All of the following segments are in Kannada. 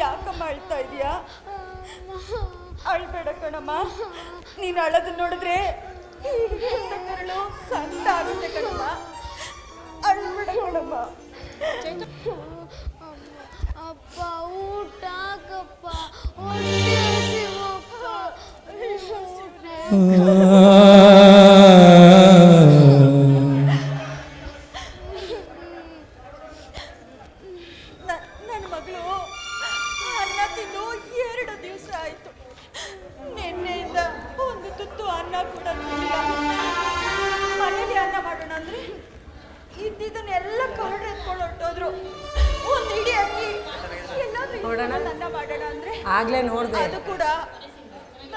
ಯಾಕಮ್ಮ ಅಳ್ತಾ ಇದೀಯಾ ಅಳ್ಬೇಡ ಕಣಮ್ಮ. ನೀನು ಅಳದು ನೋಡಿದ್ರೆ ಕರಳು ಸಣ್ಣ ಆಗುತ್ತೆ ಕಣಮ್ಮ. ಅಳ್ಬೇಡ ಕಣಮ್ಮ. ಅಪ್ಪ, ಊಟ ಹಾಕಪ್ಪ ನನ್ನ ಮಗಳು ಅನ್ನ ತಿಂದು ಎರಡು ದಿವಸ ಆಯ್ತು ನಿನ್ನೆಯಿಂದ ಒಂದು ತುತ್ತು ಅನ್ನ ಕೂಡ ತಿಂದಿಲ್ಲ ಮನೇಲಿ ಅನ್ನ ಮಾಡೋಣ ಅಂದ್ರೆ ಇದ್ದಿದ್ದನ್ನೆಲ್ಲ ಕರಡು ಎತ್ಕೊಂಡು ಹೊರಟೋದ್ರು ಒಂದು ಇಡೀ ಅಕ್ಕಿ ಎಲ್ಲಾದ್ರೂ ಅನ್ನ ಮಾಡೋಣ ಅಂದ್ರೆ ಆಗ್ಲೇ ನೋಡ್ದೆ. ಅದು ಕೂಡ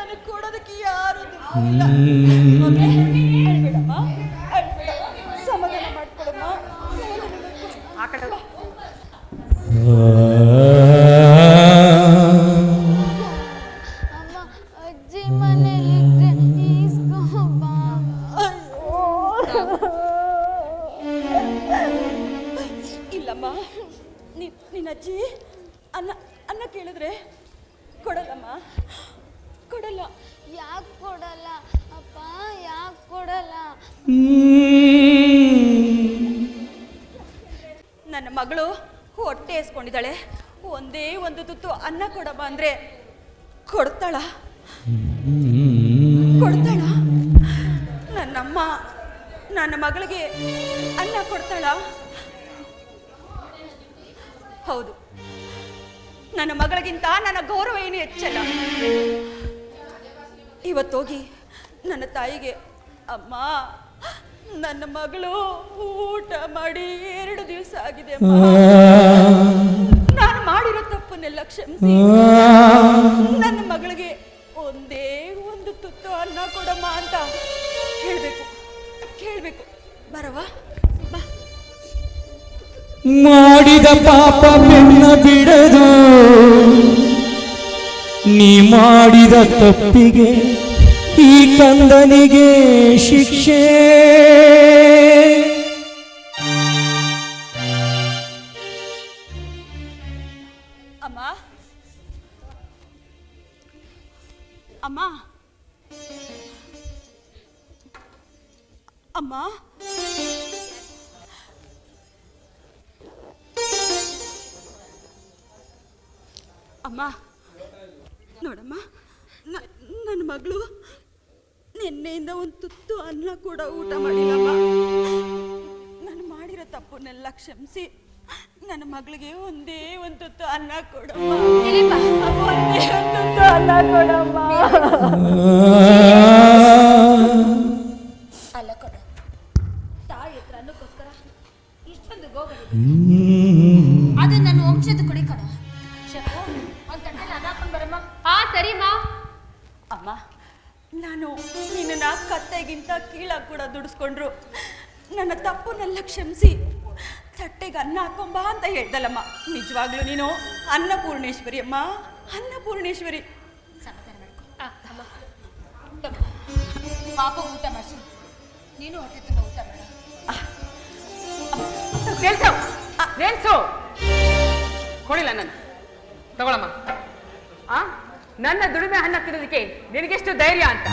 ನನಗೆ ಕೊಡೋದಕ್ಕೆ ಯಾರು ಸಮಾಧಾನ ಅಜ್ಜಿ ಆ ಕಡೆ ಇಲ್ಲಮ್ಮ. ನಿನ್ನ ಅಜ್ಜಿ ಅನ್ನ ಅನ್ನ ಕೇಳಿದ್ರೆ ಕೊಡಲ್ಲಮ್ಮ. ಹೊಟ್ಟೆ ಎಸ್ಕೊಂಡಿದ್ದಾಳೆ. ಒಂದೇ ಒಂದು ತುತ್ತು ಅನ್ನ ಕೊಡಮ್ಮ ಅಂದ್ರೆ ಕೊಡ್ತಾಳ. ಕೊಡ್ತಾಳ. ನನ್ನಮ್ಮ, ನನ್ನ ಮಗಳಿಗೆ ಅನ್ನ ಕೊಡ್ತಾಳ. ಹೌದು. ನನ್ನ ಮಗಳಿಗಿಂತ ನನ್ನ ಗೌರವ ಏನು ಹೆಚ್ಚಲ್ಲ. ಇವತ್ತೋಗಿ ನನ್ನ ತಾಯಿಗೆ, ಅಮ್ಮ, ನನ್ನ ಮಗಳು ಊಟ ಮಾಡಿ ಎರಡು ದಿವಸ ಆಗಿದೆ ಅಮ್ಮ. ತಪ್ಪನ್ನೆಲ್ಲ ನನ್ನ ಮಗಳಿಗೆ ಒಂದೇ ಒಂದು ತುತ್ತು ಅನ್ನ ಕೊಡಮ್ಮ ಅಂತ ಕೇಳಬೇಕು ಕೇಳ್ಬೇಕು ಬರವಾ ಮಾಡಿದ ಪಾಪ ಬೆನ್ನ ಬಿಡದು. ನೀ ಮಾಡಿದ ತಪ್ಪಿಗೆ ಈ ಕಂದನಿಗೆ ಶಿಕ್ಷೆ. ಅಮ್ಮ? ಅಮ್ಮ? ಅಮ್ಮ? ಅಮ್ಮ? ನೋಡಮ್ಮ ನನ್ನ ಮಗಳು ನಿನ್ನೆಯಿಂದ ಒಂದು ತುತ್ತು ಅನ್ನ ಕೂಡ ಊಟ ಮಾಡಿಲ್ಲಮ್ಮ. ನಾನು ಮಾಡಿರೋ ತಪ್ಪನ್ನೆಲ್ಲ ಕ್ಷಮಿಸಿ. ನನ್ನ ಮಗಳಿಗೆ ಒಂದೇ ಒಂದು ತುತ್ತು ಅನ್ನ ಕೊಡಮ್ಮ. ಒಂದೇ ಒಂದು ತುತ್ತು ಅನ್ನ ಕೊಡಮ್ಮ. ಅಲ್ಲ ಕೊಡ. ತಾಯಿ ಹತ್ರ ಅನ್ನಕ್ಕೋಸ್ಕರ ಇಷ್ಟೊಂದು ಗೋಗರಿ ಅದು ನನ್ನ ವಂಶದ ಕುಡಿ ಕಣ ಶೆಫು ಒಂದು ತಟ್ಟೆಲಿ ಅನ್ನ ಹಾಕೊಂಡು ಬರಮ್ಮ. ಹಾ ಸರಿ ಮಾ ಅಮ್ಮ ನಾನು ನಿನ್ನ ಕತ್ತೆಗಿಂತ ಕೀಳಾಗಿ ಕೂಡ ದುಡಿಸ್ಕೊಂಡ್ರು. ನನ್ನ ತಪ್ಪನ್ನೆಲ್ಲ ಕ್ಷಮಿಸಿ. ತಟ್ಟೆಗೆ ಅನ್ನ ಹಾಕೊಂಬಾ ಅಂತ ಹೇಳ್ದಲ್ಲಮ್ಮ. ನಿಜವಾಗ್ಲೂ ನೀನು ಅನ್ನಪೂರ್ಣೇಶ್ವರಿ ಅಮ್ಮ. ಅನ್ನಪೂರ್ಣೇಶ್ವರಿ. ಪಾಪ ಊಟ ಮಾಡಿಸು. ನೀನು ಹೊಟ್ಟೆ ತುಂಬ ಊಟ ಮಾಡ. ನಿಲ್ಸು. ನಿಲ್ಸು. ಕೊಡಿಲ್ಲ ನಾನು ತಗೊಳಮ್ಮ. ಆ ನನ್ನ ದುಡಿಮೆ ಅನ್ನ ತಿನ್ನೋದಕ್ಕೆ ನಿನಗೆಷ್ಟು ಧೈರ್ಯ ಅಂತ?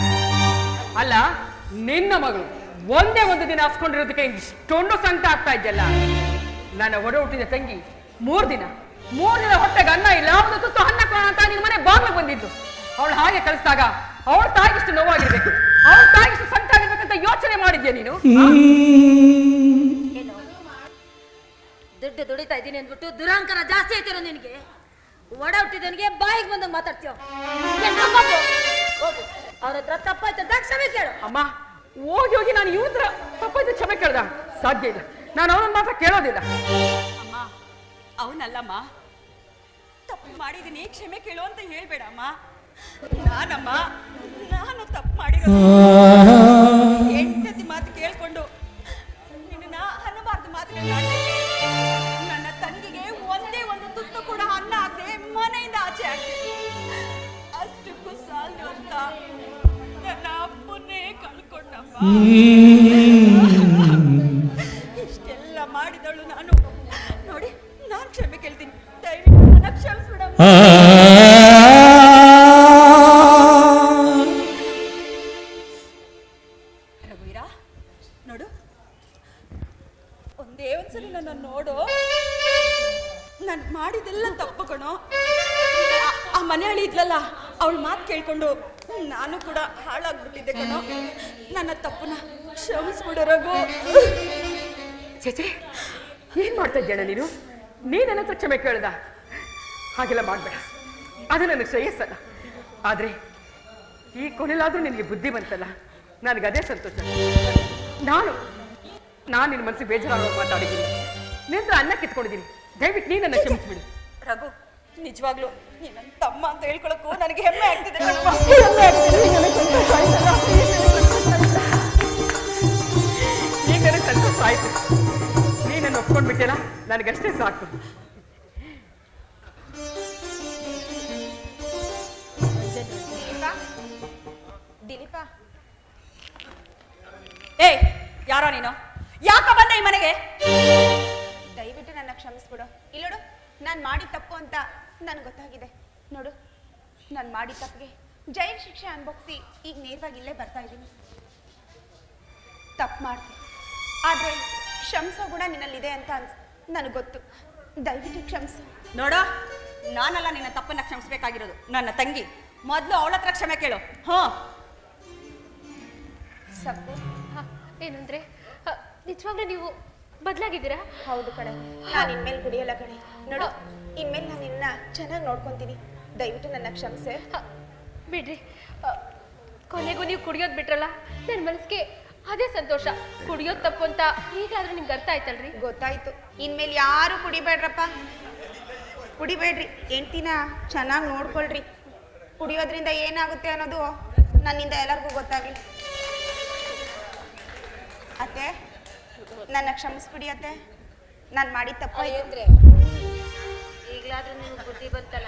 ಅಲ್ಲ ನಿನ್ನ ಮಗಳು ಒಂದೇ ಒಂದು ದಿನ ಹಾಸ್ಕೊಂಡಿರೋದಕ್ಕೆ ಇಷ್ಟೊಂದು ಸಂಕಟ ಆಗ್ತಾ ಇದೆಯಲ್ಲ? ನನ್ನ ಒಡ ಹುಟ್ಟಿದ ತಂಗಿ ಮೂರು ದಿನ ಮೂರು ದಿನ ಹೊಟ್ಟೆಗೆ ಅನ್ನ ಇಲ್ಲ ಒಂದು ತುತ್ತು ಅನ್ನ ಕೊಡೋಣ ಅಂತ ನಿನ್ನ ಮನೆ ಬಾಗ್ಲಿಗೆ ಬಂದಿದ್ದು. ಅವಳು ಹಾಗೆ ಕಳಿಸಿದಾಗ ಅವಳ ತಾಯಿಗಿಷ್ಟು ನೋವಾಗಿರ್ಬೇಕು. ಅವಳ ತಾಯಿಗಿಷ್ಟು ಸಂಕಟ ಆಗಿರ್ಬೇಕಂತ ಯೋಚನೆ ಮಾಡಿದ್ಯಾ ನೀನು? ಏನು ದುಡ್ಡು ದುಡಿತಾ ಇದ್ದೀನಿ ಅಂದ್ಬಿಟ್ಟು ದುರಾಂಕರ ಜಾಸ್ತಿ ಆಯ್ತಿರೋ ನಿನಗೆ? ಒಡ ಹುಟ್ಟಿದವನಿಗೆ ಬಾಯಿಗೆ ಬಂದಂಗೆ ಮಾತಾಡ್ತೀವ ಹೋಗು. ಅವ್ರ ಹತ್ರ ತಪ್ಪಾಯ್ತು ಅಂತ ಕ್ಷಮೆ ಕೇಳು. ಅಮ್ಮ ಹೋಗಿ ಹೋಗಿ ನಾನು ಇವ್ರ ಹತ್ರ ತಪ್ಪಾಯ್ತು ಕ್ಷಮೆ ಕೇಳ್ದ? ಸಾಧ್ಯ ಇಲ್ಲ. ನಾನು ಅವನ ಮಾತ್ರ ಕೇಳೋದಿಲ್ಲ. ಅಮ್ಮ, ಅವನಲ್ಲಮ್ಮ. ತಪ್ಪು ಮಾಡಿದ್ದೀನಿ ಕ್ಷಮೆ ಕೇಳು ಅಂತ ಹೇಳ್ಬೇಡಮ್ಮ ನಾನಮ್ಮ, ನಾನು ತಪ್ಪು ಮಾಡಿರೋ ಹೆಂಡತಿ ಮಾತು ಕೇಳ್ಕೊಂಡು ನಿನ್ನ ಅನ್ನಬಾರ್ದು ಮಾತುಗಳನ್ನ ನನ್ನ ತಂಗಿಗೆ ಒಂದೇ ಒಂದು ತುತ್ತು ಕೂಡ ಅನ್ನ ಆಗದೆ ಮನೆಯಿಂದ ಆಚೆ ಆಗ್ತದೆ ಅಷ್ಟಕ್ಕೂ ಸಾಲದು ಅಂತ ನನ್ನ ಇಷ್ಟೆಲ್ಲ ರಘುವೀರ ನೋಡು. ಒಂದೇ ಒಂದ್ಸರಿ ನನ್ನ ನೋಡು. ನಾನು ಮಾಡಿದೆಲ್ಲ ತಪ್ಪು ಕಣೋ. ಆ- ಮನೆ ಮನೆಯಲ್ಲಿ ಇದ್ಲಲ್ಲ, ಅವಳ ಮಾತು ಕೇಳ್ಕೊಂಡು ನಾನು ಕೂಡ ಹಾಳಾಗ್ಬಿಟ್ಟಿದ್ದೆ ಕಣೋ. ನನ್ನ ತಪ್ಪನ್ನ ಕ್ಷಮಿಸ್ಬಿಡು ರಘು. ಚೇಚೆ ಏನ್ ಮಾಡ್ತಾ ಇದ್ದೇಣ ನೀನು? ನೀ ನನ್ನ ಹತ್ರ ಕ್ಷಮೆ ಕೇಳ್ದ? ಹಾಗೆಲ್ಲ ಮಾಡಬೇಡ. ಅದು ನನಗೆ ಶ್ರೇಯಸ್ಸಲ್ಲ ಆದರೆ ಈ ಕೊನೆಲಾದರೂ ನಿನಗೆ ಬುದ್ಧಿ ಬಂತಲ್ಲ? ನನಗೆ ಅದೇ ಸಂತೋಷ. ನಾನು ನಾನು ನಿನ್ನ ಮನಸ್ಸಿಗೆ ಬೇಜಾರಾಗೋ ಮಾತಾಡಿದ್ದೀನಿ. ನಿನ್ನ ಅನ್ನ ಕಿತ್ಕೊಂಡಿದ್ದೀನಿ. ದಯವಿಟ್ಟು ನೀ ನನ್ನ ಕ್ಷಮಿಸ್ಬಿಡು. ರಘು ನಿಜವಾಗ್ಲು ನೀನು ನನ್ನ ತಮ್ಮ ಅಂತ ಹೇಳ್ಕೊಳಕ್ಕೂ ನನಗೆ ಹೆಮ್ಮೆ ಆಗ್ತಿದೆ. ನನಗೆ. ಈಗ ನನಗೆ ಸಂತೋಷ ಆಯ್ತು. ನೀ ನನ್ನ ಒಪ್ಕೊಂಡ್ಬಿಟ್ಟಿಲ್ಲ ನನಗಷ್ಟೇ ಸಾಕು. ಏಯ್, ಯಾರೋ ನೀನು? ಯಾಕ ಬಂದೆ ಈ ಮನೆಗೆ? ದಯವಿಟ್ಟು ನನ್ನ ಕ್ಷಮಿಸ್ಬಿಡು. ಇಲ್ಲೋಡು ನಾನು ಮಾಡಿದ ತಪ್ಪು ಅಂತ ನನಗೆ ಗೊತ್ತಾಗಿದೆ. ನೋಡು, ನಾನು ಮಾಡಿದ ತಪ್ಪಿಗೆ ಜೈಲ್ ಶಿಕ್ಷೆ ಅನುಭವಿಸಿ ಈಗ ನೇರವಾಗಿ ಇಲ್ಲೇ ಬರ್ತಾ ಇದ್ದೀನಿ. ತಪ್ಪು ಮಾಡ್ತೀನಿ. ಆದರೆ ಕ್ಷಮಿಸೋ ಗುಣ ನಿನ್ನಲ್ಲಿದೆ ಅಂತ ಅನ್ಸ್, ನನಗೆ ಗೊತ್ತು. ದಯವಿಟ್ಟು ಕ್ಷಮಿಸು. ನೋಡೋ, ನಾನಲ್ಲ ನಿನ್ನ ತಪ್ಪನ್ನ ಕ್ಷಮಿಸ್ಬೇಕಾಗಿರೋದು. ನನ್ನ ತಂಗಿ. ಮೊದಲು ಅವಳ ಹತ್ರ ಕ್ಷಮೆ ಕೇಳು. ಹಾ ಸಪ್ಪು. ಏನಂದ್ರೆ ನಿಜವಾಗ್ಲೂ ನೀವು ಬದಲಾಗಿದ್ದೀರಾ? ಹೌದು ಕಣೆ. ನಾನು ಇನ್ಮೇಲೆ ಕುಡಿಯಲ್ಲ ಕಣೆ. ನೋಡು ಇನ್ಮೇಲೆ ನಾನು ನಿನ್ನ ಚೆನ್ನಾಗಿ ನೋಡ್ಕೊತೀನಿ. ದಯವಿಟ್ಟು ನನ್ನ ಕ್ಷಮಿಸೆ. ಬಿಡ್ರಿ. ಕೊನೆಗೂ ನೀವು ಕುಡಿಯೋದು ಬಿಟ್ರಲ್ಲ ನನ್ನ ಮನಸ್ಸಿಗೆ ಅದೇ ಸಂತೋಷ. ಕುಡಿಯೋದು ತಪ್ಪು ಅಂತ ಈಗಾದ್ರೂ ನಿಮ್ಗೆ ಅರ್ಥ ಆಯ್ತಲ್ರಿ? ಗೊತ್ತಾಯ್ತು. ಇನ್ಮೇಲೆ ಯಾರು ಕುಡಿಬೇಡ್ರಪ್ಪ. ಕುಡಿಬೇಡ್ರಿ. ಹೆಂಡ್ತಿನ ಚೆನ್ನಾಗಿ ನೋಡ್ಕೊಳ್ರಿ. ಕುಡಿಯೋದ್ರಿಂದ ಏನಾಗುತ್ತೆ ಅನ್ನೋದು ನನ್ನಿಂದ ಎಲ್ಲರಿಗೂ ಗೊತ್ತಾಗ್ಲಿ. ಅತ್ತೆ ನನ್ನ ಕ್ಷಮಿಸ್ಬಿಡಿ ಅತ್ತೆ. ನಾನು ಮಾಡಿದ ತಪ್ಪಾಯ್ತು ಈಗ್ಲಾದ್ರೂ ನಿಮ್ಗೆ ಬುದ್ಧಿ ಬಂತಲ್ಲ?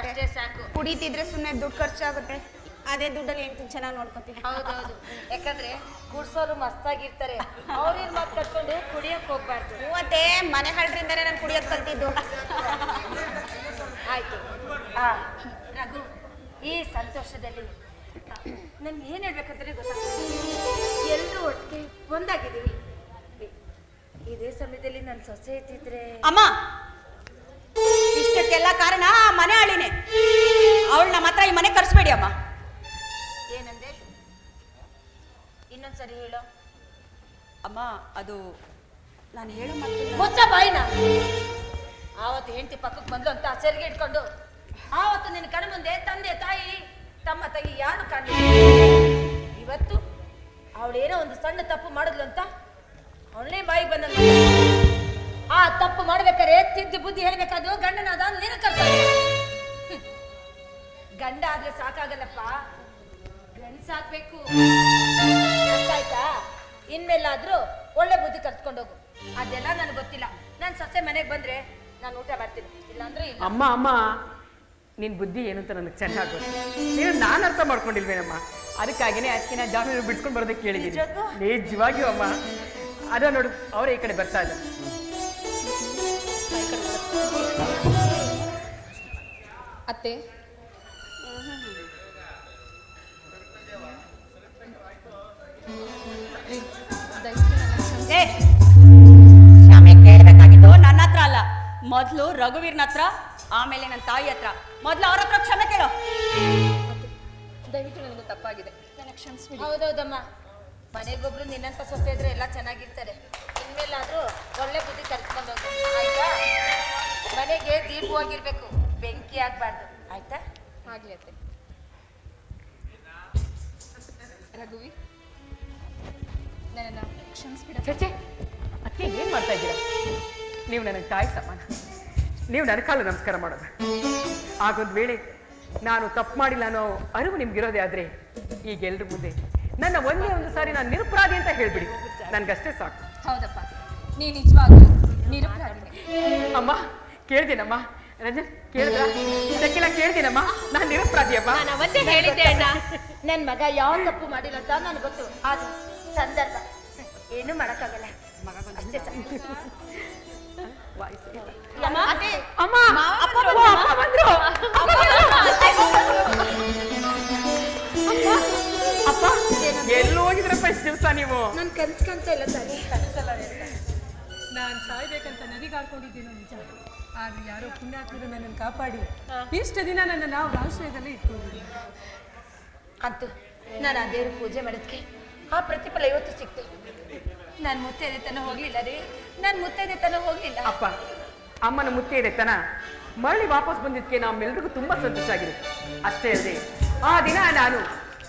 ಅಷ್ಟೇ ಸಾಕು. ಕುಡಿತಿದ್ರೆ ಸುಮ್ಮನೆ ದುಡ್ಡು ಖರ್ಚಾಗುತ್ತೆ. ಅದೇ ದುಡ್ಡಲ್ಲಿ ಹೆಂಡ್ತಿನ ಚೆನ್ನಾಗಿ ನೋಡ್ಕೊತೀನಿ. ಹೌದೌದು. ಯಾಕಂದ್ರೆ ಕುಡ್ಸೋರು ಮಸ್ತಾಗಿರ್ತಾರೆ. ಅವ್ರೇನ್ ಮಾತು ಕಟ್ಕೊಂಡು ಕುಡಿಯಕ್ ಹೋಗ್ಬಾರ್ದು. ಮತ್ತೆ ಮನೆ ಹಳ್ರಿಂದನೇ ನಾನು ಕುಡಿಯೋದು ಕಲ್ತಿದ್ದು ಆಯ್ತು. ರಘು ಈ ಸಂತೋಷದಲ್ಲಿ ನನ್ಗೆ ಏನ್ ಹೇಳ್ಬೇಕಂತಾನೆ ಗೊತ್ತಾಗ್ತದೆ ಎಲ್ಲರೂ ಒಟ್ಟಿಗೆ ಒಂದಾಗಿದ್ದೀವಿ. ಇದೇ ಸಮಯದಲ್ಲಿ ನನ್ನ ಸೊಸೆ ಎತ್ತಿದ್ರೆ ಅಮ್ಮ! ಇಷ್ಟಕ್ಕೆಲ್ಲ ಕಾರಣ ಆ ಮನೆ ಆಳಿನೇ ಅವಳನ್ನ ಮಾತ್ರ ಈ ಮನೆ ಕರ್ಸ್ಬೇಡಿ ಅಮ್ಮ. ಏನಂದೆ? ಇನ್ನೊಂದ್ಸರಿ ಹೇಳು. ಅಮ್ಮ ಅದು ನಾನು ಹೇಳು ಮುಚ್ಚ ಬಾಯಿನ. ಆವತ್ತು ಹೆಂಡತಿ ಪಕ್ಕಕ್ಕೆ ಬಂದ್ಲು ಅಂತ ಸೆರಿಗೆ ಇಟ್ಕೊಂಡು. ಆವತ್ತು ನಿನ್ನ ಕಣ ಮುಂದೆ ತಂದೆ ತಾಯಿ ತಮ್ಮ ತಾಯಿ ಯಾರು ಕಾಣಲಿಲ್ಲ ಇವತ್ತು ಅವಳೇನೋ ಒಂದು ಸಣ್ಣ ತಪ್ಪು ಮಾಡಿದ್ಲು ಅಂತ ಅವಳೇ ಬಾಯಿಗೆ ಬಂದ ಆ ತಪ್ಪು ಮಾಡ್ಬೇಕಾದ್ರೆ ತಿದ್ದು ಬುದ್ಧಿ ಹೇಳ್ಬೇಕಾದ್ರು ಗಂಡನಾದ ನೀನು ಕರ್ತ. ಗಂಡ ಆದ್ರೆ ಸಾಕಾಗಲ್ಲಪ್ಪ. ಗಂಡ್ಸಾಕ್ಬೇಕು ಆಯ್ತಾ? ಇನ್ಮೇಲಾದ್ರೂ ಒಳ್ಳೆ ಬುದ್ಧಿ ಕಲ್ತ್ಕೊಂಡೋಗು ಅದೆಲ್ಲ ನನಗೆ ಗೊತ್ತಿಲ್ಲ. ನಾನು ಸೊಸೆ ಮನೆಗೆ ಬಂದ್ರೆ ನಾನು ಊಟ ಮಾಡ್ತೀನಿ. ಇಲ್ಲಾಂದ್ರೆ ಅಮ್ಮ ಅಮ್ಮ. ನಿನ್ ಬುದ್ಧಿ ಏನು ಅಂತ ನನಗೆ ಚೆನ್ನಾಗಿ ಗೊತ್ತು ನೀನು ನಾನು ಅರ್ಥ ಮಾಡ್ಕೊಂಡಿಲ್ವೇನಮ್ಮ? ಅದಕ್ಕಾಗಿನೇ ಅದಕ್ಕೆ ನಾನು ಜಾಮೀನು ಬಿಡ್ಸ್ಕೊಂಡು ಬರೋದಕ್ಕೆ ಕೇಳಿದ್ದೀನಿ ನಿಜವಾಗಿಯೂ ಅಮ್ಮ. ಅದ ನೋಡು ಅವರೇ ಈ ಕಡೆ ಬರ್ತಾ ಇದ್ದಾರೆ. ಅತ್ತೆ? ಕ್ಷಮೆ ಕೇಳಬೇಕಾಗಿದ್ದು ನನ್ನ ಹತ್ರ ಅಲ್ಲ. ಮೊದಲು ರಘುವೀರ್ನ ಹತ್ರ ಆಮೇಲೆ ನನ್ನ ತಾಯಿ ಹತ್ರ. ಮೊದಲು ಅವ್ರ ಹತ್ರ ಕ್ಷಮೆ ಕೇಳೋ. ದಯವಿಟ್ಟು ನನಗೆ ತಪ್ಪಾಗಿದೆ. ನನಗೆ ಕ್ಷಮಿಸ್ಬಿಡಿ. ಹೌದೌದಮ್ಮ. ಮನೆಗೊಬ್ರು ನಿನ್ನಂತ ಸೊಸೆ ಇದ್ರೆ ಎಲ್ಲ ಚೆನ್ನಾಗಿರ್ತಾರೆ ಇನ್ಮೇಲಾದ್ರೂ ಒಳ್ಳೆ ಬುದ್ಧಿ ಕರ್ಕೊಂಡು ಆಯ್ತಾ? ಮನೆಗೆ ದೀಪವಾಗಿರ್ಬೇಕು ಬೆಂಕಿ ಆಗ್ಬಾರ್ದು. ಆಯ್ತಾ? ಆಗ್ಲಿ ಅತ್ತೆ. ರಘುವಿ? ನನ್ನ ಕ್ಷಮಿಸ್ಬಿಡ. ಚೇಚೆ ಅತ್ತೆ ಏನು ಮಾಡ್ತಾ ಇದ್ದೀರಾ? ನೀವು ನನಗೆ ತಾಯಿ ಸಮಾನ. ನೀವು ನನ್ನ ಕಾಲು ನಮಸ್ಕಾರ ಮಾಡೋದು. ಆಗೊಂದು ವೇಳೆ ನಾನು ತಪ್ಪು ಮಾಡಿಲ್ಲ ಅನ್ನೋ ಅರಿವು ನಿಮ್ಗಿರೋದೇ ಆದ್ರೆ ಈಗ ಎಲ್ರ ಮುಂದೆ ನನ್ನ ಒಂದೇ ಒಂದು ಸಾರಿ ನಾನು ನಿರಪರಾಧಿ ಅಂತ ಹೇಳ್ಬಿಡಿ. ನನ್ಗಷ್ಟೇ ಸಾಕು. ಹೌದಪ್ಪ. ನೀ ನಿಜವಾಗ್ಲೂ ಅಮ್ಮ ಕೇಳ್ದೇನಮ್ಮ ರಂಜನ್ ಕೇಳಿದ್ರ? ಇದಕ್ಕೆಲ್ಲ ಕೇಳ್ತೀನಮ್ಮ. ನಾನು ನಿರಪರಾಧಿಯಮ್ಮ ನಾನು ಅವತ್ತೇ ಹೇಳಿದ್ದೆ ಅಣ್ಣ. ನನ್ನ ಮಗ ಯಾವ ತಪ್ಪು ಮಾಡಿಲ್ಲ ಅಂತ ನನ್ಗೆ ಗೊತ್ತು. ಆದ್ರೆ ಸಂದರ್ಭ ಏನು ಮಾಡಕ್ಕಾಗಲ್ಲ. ಅಷ್ಟೇ ಎಲ್ಲಿ ಹೋಗಿದ್ರಪ್ಪ ದಿವಸ ನೀವು? ನನ್ ಕನ್ಸ್ ಕಾಣ್ತಾ ಇಲ್ಲ ತಾನೇ ನಾನು ಸಾಯ್ಬೇಕಂತ ನನಗೆ ಹಾಕೊಂಡಿದ್ದೀನೋ ನಿಜ. ಆದ್ರೆ ಯಾರೋ ಪುಣ್ಯಾತ್ಮರು ನನ್ನನ್ನು ಕಾಪಾಡಿ. ಇಷ್ಟು ದಿನ ನನ್ನ ನಾವು ಆಶ್ರಯದಲ್ಲಿ ಇಟ್ಕೊಂಡಿದ್ದೀನಿ ಅಂತೂ ನಾನು ಆ ದೇವ್ರ ಪೂಜೆ ಮಾಡೋದಕ್ಕೆ ಆ ಪ್ರತಿಫಲ ಇವತ್ತು ಸಿಕ್ತು. ನಾನು ಮುತ್ತೈದೆತನ ಹೋಗ್ಲಿಲ್ಲ ರೀ. ನಾನು ಮುತ್ತೈದೆ ತನ ಹೋಗ್ಲಿಲ್ಲ. ಅಪ್ಪ, ಅಮ್ಮನ ಮುತ್ತೆ ಇದೆ ತನ ಮರಳಿ ವಾಪಸ್ ಬಂದಿದ್ದಕ್ಕೆ ನಮ್ಮೆಲ್ರಿಗೂ ತುಂಬಾ ಸಂತೋಷ ಆಗಿದೆ. ಅಷ್ಟೇ ಅಲ್ಲದೆ ಆ ದಿನ ನಾನು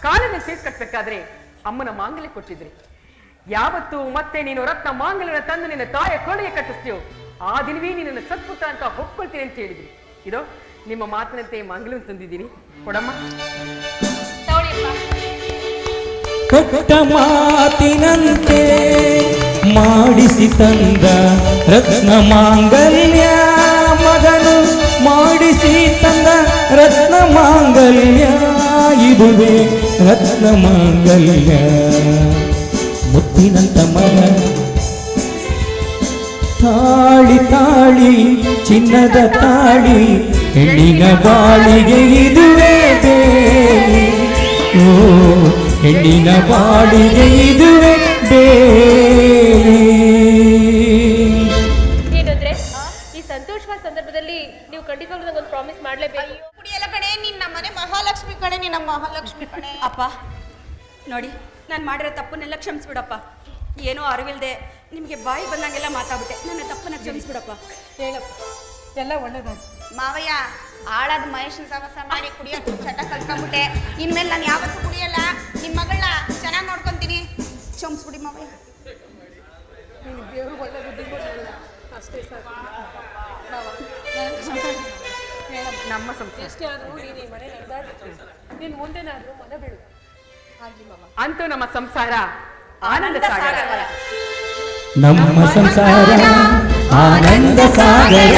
ಕಾಲನ್ನು ಸೇರ್ಕಟ್ಬೇಕಾದ್ರೆ ಅಮ್ಮನ ಮಾಂಗಲ್ಯ ಕೊಟ್ಟಿದ್ರಿ. ಯಾವತ್ತು ಮತ್ತೆ ನೀನು ರತ್ನ ಮಾಂಗಲ್ಯನ ತಂದು ನಿನ್ನ ತಾಯ ಕೊಳೆಯ ಕಟ್ಟಿಸ್ತೀಯೋ, ಆ ದಿನವೇ ನಿನ್ನನ್ನು ಸತ್ಪುತ್ರ ಅಂತ ಒಪ್ಕೊಳ್ತೀನಿ ಅಂತ ಹೇಳಿದ್ರಿ. ಇದೋ, ನಿಮ್ಮ ಮಾತಿನಂತೆ ಮಾಂಗಲ್ಯ ತಂದಿದ್ದೀನಿ. ಕೊಡಮ್ಮ. ಕೊಟ್ಟ ಮಾತಿನಂತೆ ಮಾಡಿಸಿ ತಂದ ರತ್ನ ಮಾಂಗಲ್ಯ ಮಗನು ಮಾಡಿಸಿ ತಂದ ರತ್ನ ಮಾಂಗಲ್ಯ. ಇದುವೆ ರತ್ನ ಮಾಂಗಲ್ಯ. ಮುತ್ತಿನಂತ ಮಗ. ತಾಳಿ ತಾಳಿ, ಚಿನ್ನದ ತಾಳಿ, ಹೆಣ್ಣಿನ ಬಾಳಿಗೆ ಇದುವೇ ಓ ಹೆಣ್ಣಿನ ಬಾಳಿಗೆ ಇದುವೆ ಬೇರೆ. ಏನಂದ್ರೆ ಈ ಸಂತೋಷವಾದ ಸಂದರ್ಭದಲ್ಲಿ ನೀವು ಖಂಡಿತವಾಗ್ಲೂ ನಂಗೊಂದು ಪ್ರಾಮಿಸ್ ಮಾಡ್ಲೇಬೇಕು. ಕುಡಿಯಲ್ಲ ಕಣೆ ನಿನ್ನ ನಮ್ಮನೆ ಮಹಾಲಕ್ಷ್ಮಿ ಕಣೆ ನಿನ್ನ ಮಹಾಲಕ್ಷ್ಮಿ ಕಣೆ. ಅಪ್ಪ ನೋಡಿ ನಾನು ಮಾಡಿರೋ ತಪ್ಪನ್ನೆಲ್ಲ ಕ್ಷಮಿಸ್ಬಿಡಪ್ಪ. ಏನೋ ಅರಿವಿಲ್ದೆ ನಿಮಗೆ ಬಾಯಿ ಬಂದಂಗೆಲ್ಲ ಮಾತಾಡ್ಬಿಟ್ಟೆ. ನನ್ನ ತಪ್ಪನ್ನ ಕ್ಷಮಿಸ್ಬಿಡಪ್ಪ. ಹೇಳಪ್ಪ ಎಲ್ಲ ಒಳ್ಳೇದಾಯ್ತು. ಮಾವಯ್ಯ ಆಳಾದ ಮಹೇಶನ್ ಸಹವಾಸ ಮಾಡಿ ಕುಡಿಯೋದು ಚಟ ಕಲ್ತ್ಕೊಂಡ್ಬಿಟ್ಟೆ. ಇನ್ಮೇಲೆ ನಾನು ಯಾವತ್ತೂ ಕುಡಿಯಲ್ಲ. ನಿಮ್ಮ ಮಗಳನ್ನ ಚೆನ್ನಾಗಿ ನೋಡ್ಕೊಂತೀನಿ. ಸಾಕು ಹೇಳಪ್ಪ ನಮ್ಮ ಸಂಸಾರ ಎಷ್ಟೇ ಆದರೂ ನೀನು ಈ ಮನೆ ನಡೆದಾಡ್ಬೇಕು ನೀನು ಮುಂದೆನಾದರೂ ಮನೆ ಮಾವ. ಅಂತೂ ನಮ್ಮ ಸಂಸಾರ ಆನಂದ ಸಾಗರ. ನಮ್ಮ ಸಂಸಾರ ಆನಂದ ಸಾಗರ.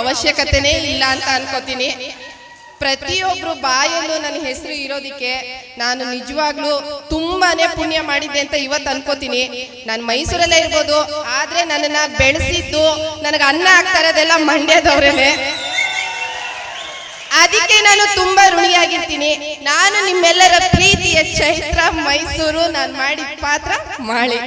ಅವಶ್ಯಕತೆನೇ ಇಲ್ಲ ಅಂತ ಅನ್ಕೋತೀನಿ. ಪ್ರತಿಯೊಬ್ರು ಬಾಯಲ್ಲೂ ನನ್ನ ಹೆಸರು ಇರೋದಿಕ್ಕೆ ನಾನು ನಿಜವಾಗ್ಲೂ ತುಂಬಾನೇ ಪುಣ್ಯ ಮಾಡಿದ್ದೆ ಅಂತ ಇವತ್ತು ಅನ್ಕೋತೀನಿ. ನಾನು ಮೈಸೂರಲ್ಲೇ ಇರ್ಬೋದು, ಆದ್ರೆ ನನ್ನನ್ನ ಬೆಳೆಸಿದ್ದು ನನಗೆ ಅನ್ನ ಆಗ್ತಾ ಇರೋದೆಲ್ಲ ಅದಕ್ಕೆ ನಾನು ತುಂಬಾ ಋಣಿಯಾಗಿರ್ತೀನಿ. ನಾನು ನಿಮ್ಮೆಲ್ಲರ ಪ್ರೀತಿಯ ಚೈತ್ರ ಮೈಸೂರು ನಾನು ಮಾಡಿದ ಪಾತ್ರ ಮಾಳಿ.